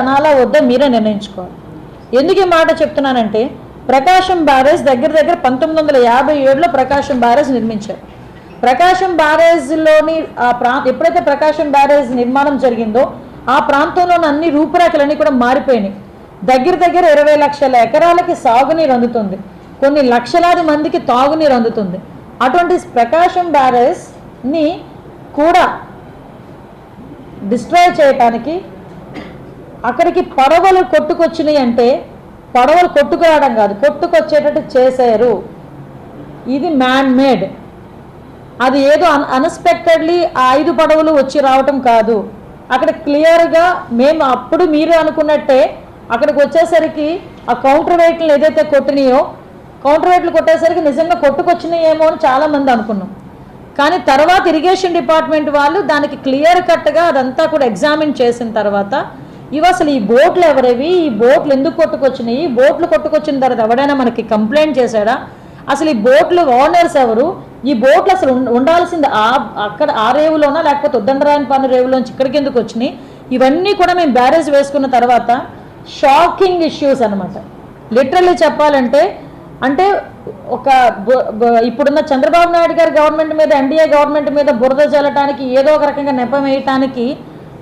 అనాలా వద్దా మీరే నిర్ణయించుకోవాలి. ఎందుకు ఈ మాట చెప్తున్నానంటే ప్రకాశం బ్యారేజ్ దగ్గర దగ్గర పంతొమ్మిది వందల యాభై ఏడులో ప్రకాశం బ్యారేజ్ నిర్మించారు. ప్రకాశం బ్యారేజ్లోని ఆ ప్రా ఎప్పుడైతే ప్రకాశం బ్యారేజ్ నిర్మాణం జరిగిందో ఆ ప్రాంతంలోని అన్ని రూపురేఖలన్నీ కూడా మారిపోయినాయి. దగ్గర దగ్గర ఇరవై లక్షల ఎకరాలకి సాగునీరు అందుతుంది. కొన్ని లక్షలాది మందికి తాగునీరు అందుతుంది. అటువంటి ప్రకాశం బ్యారేజ్ని కూడా డిస్ట్రాయ్ చేయటానికి అక్కడికి పడవలు కొట్టుకొచ్చినాయి అంటే పడవలు కొట్టుకురావడం కాదు కొట్టుకొచ్చేటట్టు చేశారు. ఇది మ్యాన్ మేడ్ అది ఏదో అన్ అన్ఎక్స్పెక్టెడ్లీ ఆ ఐదు పడవలు వచ్చి రావటం కాదు. అక్కడ క్లియర్గా మేము అప్పుడు మీరు అనుకున్నట్టే అక్కడికి వచ్చేసరికి ఆ కౌంటర్ వెయిట్లు ఏదైతే కొట్టినాయో కౌంటర్ వెయిట్లు కొట్టేసరికి నిజంగా కొట్టుకొచ్చినాయేమో అని చాలామంది అనుకున్నాం. కానీ తర్వాత ఇరిగేషన్ డిపార్ట్మెంట్ వాళ్ళు దానికి క్లియర్ కట్గా అదంతా కూడా ఎగ్జామిన్ చేసిన తర్వాత ఇవి అసలు ఈ బోట్లు ఎవరేవి? ఈ బోట్లు ఎందుకు కొట్టుకొచ్చినాయి? ఈ బోట్లు కొట్టుకొచ్చిన తర్వాత ఎవడైనా మనకి కంప్లైంట్ చేశాడా? అసలు ఈ బోట్లు ఓనర్స్ ఎవరు? ఈ బోట్లు అసలు ఉండాల్సింది ఆ అక్కడ ఆ రేవులోనా? లేకపోతే ఉద్దండరాయనపాలెం రేవులోంచి ఇక్కడికి ఎందుకు వచ్చినాయి? ఇవన్నీ కూడా మేము బ్యారేజ్ వేసుకున్న తర్వాత షాకింగ్ ఇష్యూస్ అనమాట లిటరల్లీ చెప్పాలంటే అంటే ఒక ఇప్పుడున్న చంద్రబాబు నాయుడు గారి గవర్నమెంట్ మీద ఎన్డీఏ గవర్నమెంట్ మీద బురద జల్లటానికి ఏదో ఒక రకంగా నెపం వేయటానికి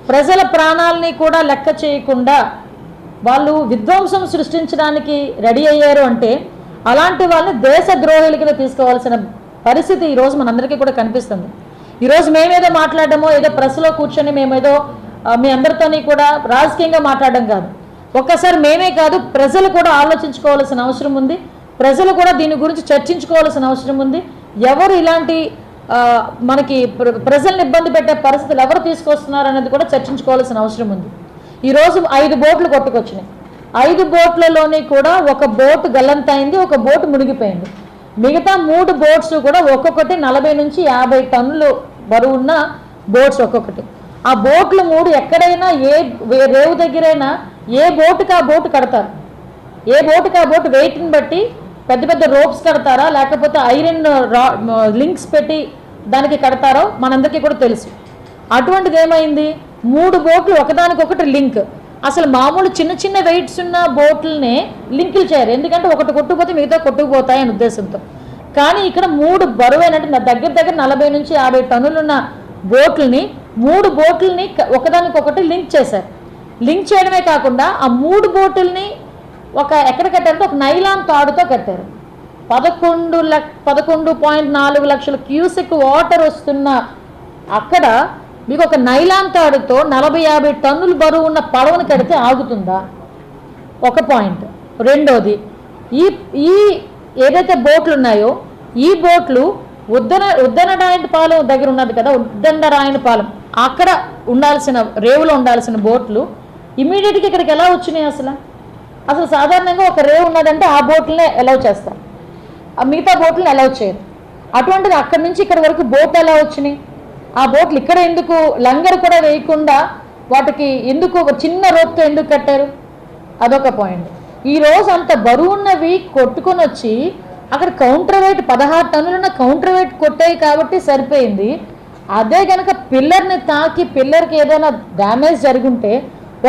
ప్రజల ప్రాణాలని కూడా లెక్క చేయకుండా వాళ్ళు విధ్వంసం సృష్టించడానికి రెడీ అయ్యారు అంటే అలాంటి వాళ్ళని దేశ ద్రోహుల కింద తీసుకోవాల్సిన పరిస్థితి ఈరోజు మనందరికీ కూడా కనిపిస్తుంది. ఈరోజు మేమేదో మాట్లాడడమో ఏదో ప్రెస్లో కూర్చొని మేమేదో మీ అందరితోని కూడా రాజకీయంగా మాట్లాడడం కాదు. ఒక్కసారి మేమే కాదు ప్రజలు కూడా ఆలోచించుకోవాల్సిన అవసరం ఉంది. ప్రజలు కూడా దీని గురించి చర్చించుకోవాల్సిన అవసరం ఉంది. ఎవరు ఇలాంటి మనకి ప్ర- ప్రజల్ని ఇబ్బంది పెట్టే పరిస్థితులు ఎవరు తీసుకొస్తున్నారు అనేది కూడా చర్చించుకోవాల్సిన అవసరం ఉంది. ఈరోజు ఐదు బోట్లు కొట్టుకొచ్చినాయి. ఐదు బోట్లలోని కూడా ఒక బోట్ గల్లంతైంది ఒక బోట్ మునిగిపోయింది. మిగతా మూడు బోట్స్ కూడా ఒక్కొక్కటి నలభై నుంచి యాభై టన్నులు బరువున్న బోట్స్ ఒక్కొక్కటి. ఆ బోట్లు మూడు ఎక్కడైనా ఏ రేవు దగ్గరైనా ఏ బోటుకి ఆ బోటు కడతారు. ఏ బోటుకి ఆ బోటు వెయిట్ని బట్టి పెద్ద పెద్ద రోప్స్ కడతారా లేకపోతే ఐరన్ లింక్స్ పెట్టి దానికి కడతారో మనందరికీ కూడా తెలుసు. అటువంటిది ఏమైంది మూడు బోట్లు ఒకదానికొకటి లింక్. అసలు మామూలు చిన్న చిన్న వెయిట్స్ ఉన్న బోట్లనే లింకులు చేయరు. ఎందుకంటే ఒకటి కొట్టుకుపోతే మిగతా కొట్టుకుపోతాయి అనే ఉద్దేశంతో. కానీ ఇక్కడ మూడు బరువైనట్టు నా దగ్గర దగ్గర నలభై నుంచి యాభై టన్నులున్న బోట్లని మూడు బోట్లని ఒకదానికొకటి లింక్ చేశారు. లింక్ చేయడమే కాకుండా ఆ మూడు బోటుల్ని ఒక ఎక్కడ కట్టారంటే ఒక నైలాన్ తాడుతో కట్టారు. పదకొండు లక్ పదకొండు పాయింట్ నాలుగు లక్షల క్యూసెక్ వాటర్ వస్తున్న అక్కడ మీకు ఒక నైలాన్ తాడుతో నలభై యాభై టన్నులు బరువు ఉన్న పడవను కడితే ఆగుతుందా? ఒక పాయింట్. రెండోది ఈ ఈ ఏదైతే బోట్లు ఉన్నాయో ఈ బోట్లు ఉద్దన ఉద్దనరాయనపాలెం దగ్గర ఉన్నది కదా ఉద్దండరాయనపాలెం అక్కడ ఉండాల్సిన రేవులో ఉండాల్సిన బోట్లు ఇమీడియట్గా ఇక్కడికి ఎలా వచ్చినాయి అసలు? అసలు సాధారణంగా ఒక రేవు ఉన్నదంటే ఆ బోట్లనే అలౌ చేస్తారు మిగతా బోట్లను అలౌ చేయరు. అటువంటిది అక్కడి నుంచి ఇక్కడ వరకు బోట్ ఎలా వచ్చినాయి. ఆ బోట్లు ఇక్కడ ఎందుకు లంగర్ కూడా వేయకుండా వాటికి ఎందుకు ఒక చిన్న రోప్తో ఎందుకు కట్టారు? అదొక పాయింట్ ఈ రోజు అంత బరువున్నవి కొట్టుకొని వచ్చి అక్కడ కౌంటర్ వెయిట్ పదహారు టన్నులున్న కౌంటర్ వెయిట్ కొట్టాయి కాబట్టి సరిపోయింది. అదే కనుక పిల్లర్ని తాకి పిల్లర్కి ఏదైనా డ్యామేజ్ జరుగుంటే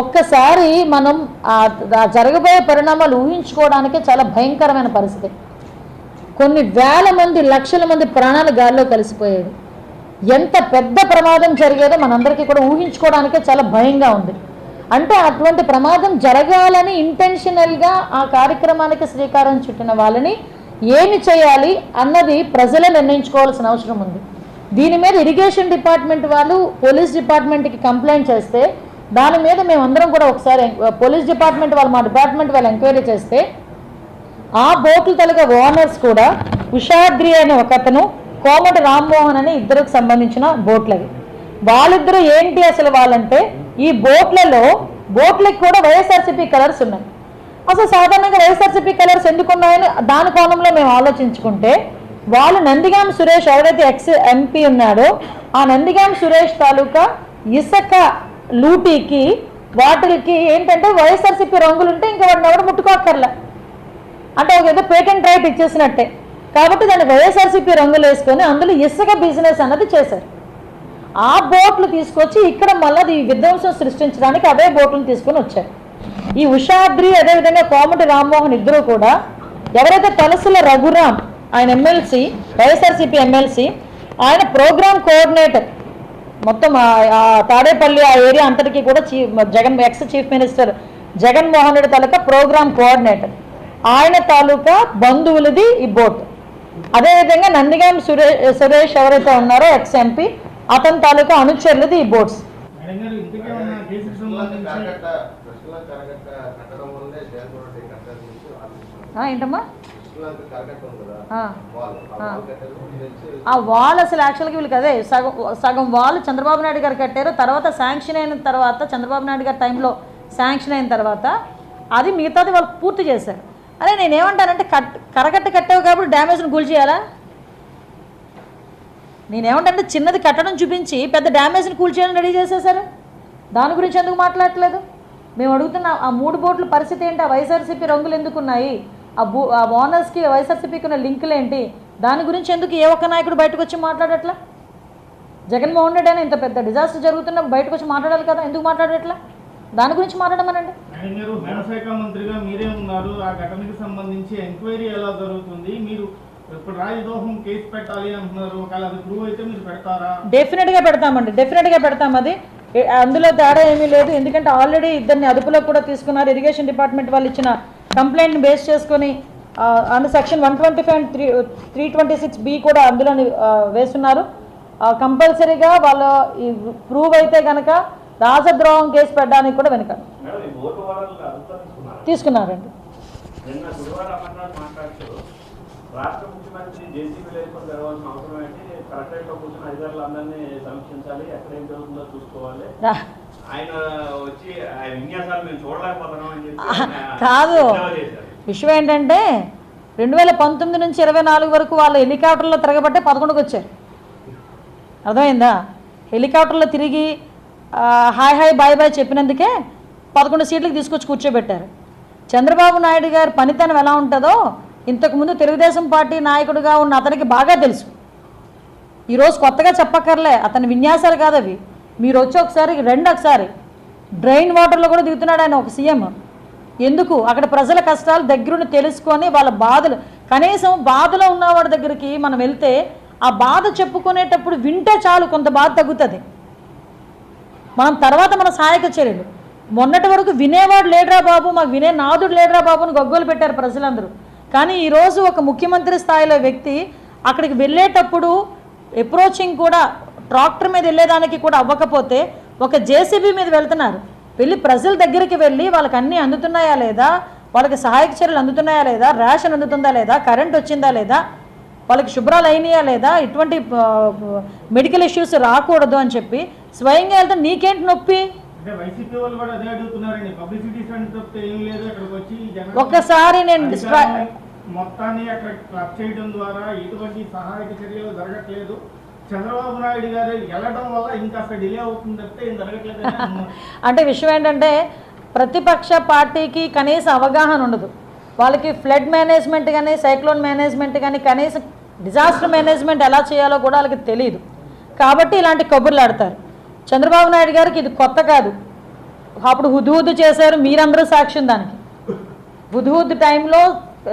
ఒక్కసారి మనం ఆ జరగబోయే పరిణామాలు ఊహించుకోవడానికే చాలా భయంకరమైన పరిస్థితి. కొన్ని వేల మంది లక్షల మంది ప్రాణాలు గాల్లో కలిసిపోయేది ఎంత పెద్ద ప్రమాదం జరిగేదో మనందరికీ కూడా ఊహించుకోవడానికే చాలా భయంగా ఉంది. అంటే అటువంటి ప్రమాదం జరగాలని ఇంటెన్షనల్గా ఆ కార్యక్రమానికి శ్రీకారం చుట్టిన వాళ్ళని ఏమి చేయాలి అన్నది ప్రజలే నిర్ణయించుకోవాల్సిన అవసరం ఉంది. దీని మీద ఇరిగేషన్ డిపార్ట్మెంట్ వాళ్ళు పోలీస్ డిపార్ట్మెంట్కి కంప్లైంట్ చేస్తే దాని మీద మేమందరం కూడా ఒకసారి పోలీస్ డిపార్ట్మెంట్ వాళ్ళు మా డిపార్ట్మెంట్ వాళ్ళు ఎంక్వైరీ చేస్తే ఆ బోట్లు తలగా ఓనర్స్ కూడా ఉషాద్రి అనే ఒకతను కోమటి రామ్మోహన్ అనే ఇద్దరికి సంబంధించిన బోట్లవి. వాళ్ళిద్దరూ ఏంటి అసలు వాళ్ళంటే ఈ బోట్లలో బోట్లకు కూడా వైఎస్ఆర్సీపీ కలర్స్ ఉన్నాయి. అసలు సాధారణంగా వైఎస్ఆర్సీపీ కలర్స్ ఎందుకు ఉన్నాయని దాని కోణంలో మేము ఆలోచించుకుంటే వాళ్ళు నందిగాం సురేష్ ఎవరైతే ఎక్స్ ఎంపీ ఉన్నాడో ఆ నందిగాం సురేష్ తాలూకా ఇసుక లూటీకి వాటికి ఏంటంటే వైఎస్ఆర్సీపీ రంగులుంటే ఇంకా వాడిని ఎవరు ముట్టుకోక్కర్లే. అంటే ఒక ఏదో పేటెంట్ రైట్ ఇచ్చేసినట్టే. కాబట్టి దాన్ని వైఎస్ఆర్సీపీ రంగులు వేసుకొని అందులో ఇసుక బిజినెస్ అన్నది చేశారు. ఆ బోట్లు తీసుకొచ్చి ఇక్కడ మళ్ళీ ఈ విధ్వంసం సృష్టించడానికి అవే బోట్లను తీసుకొని వచ్చారు. ఈ ఉషాద్రి అదేవిధంగా కోమటి రామ్మోహన్ ఇద్దరు కూడా ఎవరైతే తలసుల రఘురామ్ ఆయన ఎమ్మెల్సీ వైఎస్ఆర్సీపీ ఎమ్మెల్సీ ఆయన ప్రోగ్రామ్ కోఆర్డినేటర్ మొత్తం ఆ- తాడేపల్లి ఆ ఏరియా అంతటికీ కూడా chief Jagan ex chief minister Jaganmohan Reddy తాలూకా ప్రోగ్రామ్ కోఆర్డినేటర్. ఆయన తాలూకా బంధువులది ఈ బోట్ అదేవిధంగా నందిగాం సురేష్ సురేష్ ఎవరైతే ఉన్నారో ఎక్స్ ఎంపీ అతని తాలూకా అనుచరులది ఈ బోట్స్ ఏంటమ్మా కృష్ణలో కరకట్ట ఉంది కదా ఆ. వాల్ ఆ ఆ. వాల్ కట్టారు తెలిసి ఆ వాల్ అసలు యాక్చువల్గా వీళ్ళకి అదే సగం సగం వాల్ చంద్రబాబు నాయుడు గారు కట్టారు తర్వాత శాంక్షన్ అయిన తర్వాత చంద్రబాబు నాయుడు గారి టైంలో శాంక్షన్ అయిన తర్వాత అది మిగతాది వాళ్ళు పూర్తి చేశారు అరే నేనేమంటానంటే కట్ కరకట్ట కట్టావు కాబట్టి డ్యామేజ్ని కూల్ చేయాలా? నేనేమంటానంటే చిన్నది కట్టడం చూపించి పెద్ద డ్యామేజ్ని కూల్ చేయాలని రెడీ చేసేసారు దాని గురించి ఎందుకు మాట్లాడట్లేదు? మేము అడుగుతున్న ఆ మూడు బోట్ల పరిస్థితి ఏంటి? ఆ వైఎస్ఆర్సీపీ రంగులు ఎందుకు ఉన్నాయి ఆ బో ఆ ఓనర్స్కి వైఎస్ఆర్సీపీకి ఉన్న లింకులు ఏంటి? దాని గురించి ఎందుకు ఏ ఒక్క నాయకుడు బయటకు వచ్చి మాట్లాడట్లా? జగన్మోహన్ రెడ్డి అని ఇంత పెద్ద డిజాస్టర్ జరుగుతున్నప్పుడు బయటకు వచ్చి మాట్లాడాలి కదా? ఎందుకు మాట్లాడట్లా? దాని గురించి మాట్లాడమనండి గారు హోంశాఖ మంత్రిగా మీరే ఉన్నారు. ఆ ఘటనకి సంబంధించి ఎంక్వైరీ ఎలా జరుగుతుంది? మీరు మీరు పెడతారా? డెఫినెట్గా పెడతామండి. డెఫినెట్గా పెడతాం అది. అందులో తేడా ఏమీ లేదు. ఎందుకంటే ఆల్రెడీ ఇద్దరిని అదుపులోకి కూడా తీసుకున్నారు. ఇరిగేషన్ డిపార్ట్మెంట్ వాళ్ళు ఇచ్చిన కంప్లైంట్ని బేస్ చేసుకొని and section one twenty five three three twenty six B కూడా అందులో వేస్తున్నారు. కంపల్సరీగా వాళ్ళు ప్రూవ్ అయితే కనుక రాజద్రోహం కేసు పెట్టడానికి కూడా వెనుకాడు తీసుకున్నారు? తీసుకున్నారండి. నిన్న గురువారం అమర్నాథ్ మాట్లాడుతూ రాష్ట్ర ముఖ్యమంత్రి జేసీబీ లేకుండా జరగాల్సిన అవసరం ఏంటి? కలెక్టరేట్లో కూర్చున్న అధికారులు అందరినీ సమీక్షించాలి. ఎక్కడ ఏం జరుగుతుందో చూసుకోవాలి. రా- ఆయన వచ్చి ఆ విన్యాసాలు మేము చూడలేకపోతున్నాం అని చెప్పి ఆహా, ఆయన కాదు. విషయం ఏంటంటే రెండు వేల పంతొమ్మిది నుంచి ఇరవై నాలుగు వరకు వాళ్ళు హెలికాప్టర్లో తిరగబట్టే పదకొండుకి వచ్చారు. అర్థమైందా? హెలికాప్టర్లో తిరిగి హాయ్ హాయ్ బాయ్ బాయ్ చెప్పినందుకే పదకొండు సీట్లకు తీసుకొచ్చి కూర్చోబెట్టారు. చంద్రబాబు నాయుడు గారి పనితనం ఎలా ఉంటుందో ఇంతకుముందు తెలుగుదేశం పార్టీ నాయకుడిగా ఉన్న అతనికి బాగా తెలుసు. ఈరోజు కొత్తగా చెప్పక్కర్లే అతని విన్యాసాలు కాదు అవి. మీరు వచ్చి ఒకసారి రెండు ఒకసారి. డ్రైన్ వాటర్లో కూడా దిగుతున్నాడు ఆయన ఒక సీఎం. ఎందుకు? అక్కడ ప్రజల కష్టాలు దగ్గరుండి తెలుసుకొని వాళ్ళ బాధలు కనీసం బాధలో ఉన్నవాడి దగ్గరికి మనం వెళ్తే ఆ బాధ చెప్పుకునేటప్పుడు వింటే చాలు కొంత బాధ తగ్గుతుంది. మనం తర్వాత మన సహాయక చర్యలు మొన్నటి వరకు వినేవాడు లేడరా బాబు మాకు వినే నాదుడు లేడరా బాబు అని గొగ్గోలు పెట్టారు ప్రజలందరూ. కానీ ఈరోజు ఒక ముఖ్యమంత్రి స్థాయిలో వ్యక్తి అక్కడికి వెళ్ళేటప్పుడు అప్రోచింగ్ కూడా ట్రాక్టర్ మీద వెళ్ళేదానికి కూడా అవ్వకపోతే ఒక జేసీబీ మీద వెళ్తున్నారు. వెళ్ళి ప్రజల దగ్గరికి వెళ్ళి వాళ్ళకి అన్నీ అందుతున్నాయా లేదా? వాళ్ళకి సహాయక చర్యలు అందుతున్నాయా లేదా? రేషన్ అందుతుందా లేదా? కరెంట్ వచ్చిందా లేదా? వాళ్ళకి శుభ్రాలు అయినాయా లేదా? ఇటువంటి మెడికల్ ఇష్యూస్ రాకూడదు అని చెప్పి స్వయంగా వెళ్తే నీకేంటి నొప్పి? ఒక్కసారి నేను స్ట్రా- అధికారం మొత్తాన్ని అక్కడ క్లబ్ చేయడం ద్వారా ఎటువంటి సహాయక చర్యలు జరగట్లేదు. చంద్రబాబు నాయుడు గారు వెళ్ళడం వల్ల ఇంకా డిలే అవుతుంది తప్పితే ఏం జరగట్లేదు అని అన్నారు. అంటే విషయం ఏంటంటే ప్రతిపక్ష పార్టీకి కనీస అవగాహన ఉండదు. వాళ్ళకి ఫ్లడ్ మేనేజ్మెంట్ కానీ సైక్లోన్ మేనేజ్మెంట్ కానీ కనీసం డిజాస్టర్ మేనేజ్మెంట్ ఎలా చేయాలో కూడా వాళ్ళకి తెలియదు కాబట్టి ఇలాంటి కబుర్లు ఆడతారు. చంద్రబాబు నాయుడు గారికి ఇది కొత్త కాదు. అప్పుడు హుదుహుద్దు చేశారు మీరందరూ సాక్ష్యం దానికి. హుద్హుద్ టైంలో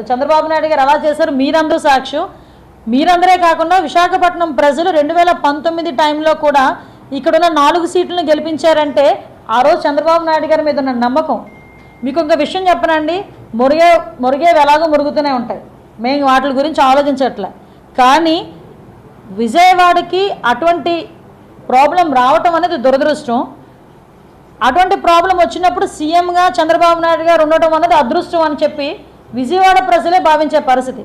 చంద్రబాబు నాయుడు గారు అలా చేశారు మీరందరూ సాక్ష్యం. మీరందరే కాకుండా విశాఖపట్నం ప్రజలు రెండు వేల పంతొమ్మిది టైంలో కూడా ఇక్కడున్న నాలుగు సీట్లను గెలిపించారంటే ఆ రోజు చంద్రబాబు నాయుడు గారి మీద ఉన్న నమ్మకం. మీకు ఇంకొక విషయం చెప్పనండి మురిగే మురిగేవి ఎలాగో మురుగుతూనే ఉంటాయి. మేము వాటి గురించి ఆలోచించట్లే. కానీ విజయవాడకి అటువంటి ప్రాబ్లం రావటం అనేది దురదృష్టం. అటువంటి ప్రాబ్లం వచ్చినప్పుడు సీఎంగా చంద్రబాబు నాయుడు గారు ఉండటం అనేది అదృష్టం అని చెప్పి విజయవాడ ప్రజలే భావించే పరిస్థితి.